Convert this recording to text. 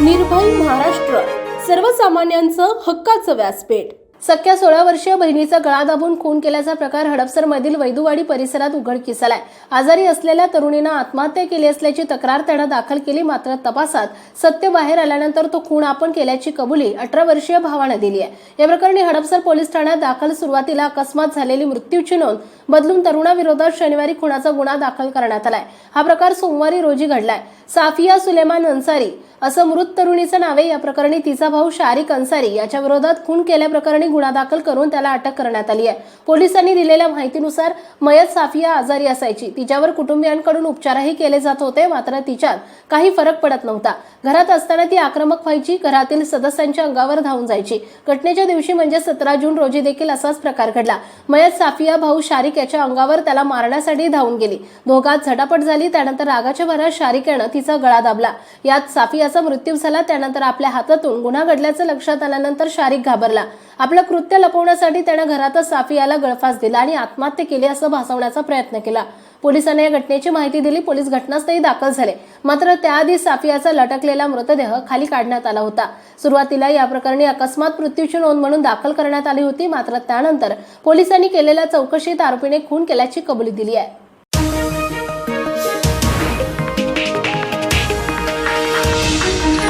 निर्भय महाराष्ट्र. सर्वसामान्यांचं हक्काचं व्यासपीठ. सख्या सोळा वर्षीय बहिणीचा गळा दाबून खून केल्याचा प्रकार हडपसरमधील वैदुवाडी परिसरात उघडकीस आलाय. आजारी असलेल्या तरुणीनं आत्महत्या केली असल्याची तक्रार त्यानं दाखल केली मात्र तपासात सत्य बाहेर आल्यानंतर तो खून आपण केल्याची कबुली अठरा वर्षीय भावानं दिली आहे या प्रकरणी हडपसर पोलीस ठाण्यात दाखल सुरुवातीला अकस्मात झालेली मृत्यूची नोंद बदलून तरुणाविरोधात शनिवारी खुनाचा गुन्हा दाखल करण्यात आलाय. हा प्रकार सोमवारी रोजी घडलाय. साफिया सुलेमान अन्सारी असं मृत तरुणीचं नाव आहे. या प्रकरणी तिचा भाऊ शारिक अन्सारी याच्या विरोधात खून केल्याप्रकरणी गुन्हा दाखल करून त्याला अटक करण्यात आली आहे. पोलिसांनी दिलेल्या माहितीनुसार मयत साफिया आजारी असायची. तिच्यावर कुटुंबियांकडून उपचारही केले जात होते मात्र तिच्यात काही फरक पडत नव्हता. घरात असताना ती आक्रमक व्हायची घरातील सदस्यांच्या अंगावर धावून जायची. घटनेच्या दिवशी म्हणजे सतरा जून रोजी देखील असाच प्रकार घडला. मयत साफिया भाऊ शारिक याच्या अंगावर त्याला मारण्यासाठी धावून गेली. दोघात झटापट झाली त्यानंतर रागाच्या भरात शारिक यानं तिचा गळा दाबला. यात साफिया त्याचा मृत्यू झाला त्यानंतर आपल्या हातातून गुन्हा घडल्याचं लक्षात आल्यानंतर शारिक घाबरला. आपलं कृत्य लपवण्यासाठी त्यानं घरातच साफियाला गळफास दिला आणि आत्महत्या केली असं भासवण्याचा प्रयत्न केला. पोलिसांनी या घटनेची माहिती दिली पोलीस घटनास्थळी दाखल झाले. मात्र त्याआधी साफियाचा लटकलेला मृतदेह खाली काढण्यात आला होता. सुरुवातीला या प्रकरणी अकस्मात मृत्यूची नोंद म्हणून दाखल करण्यात आली होती मात्र त्यानंतर पोलिसांनी केलेल्या चौकशीत आरोपीने खून केल्याची कबुली दिली आहे.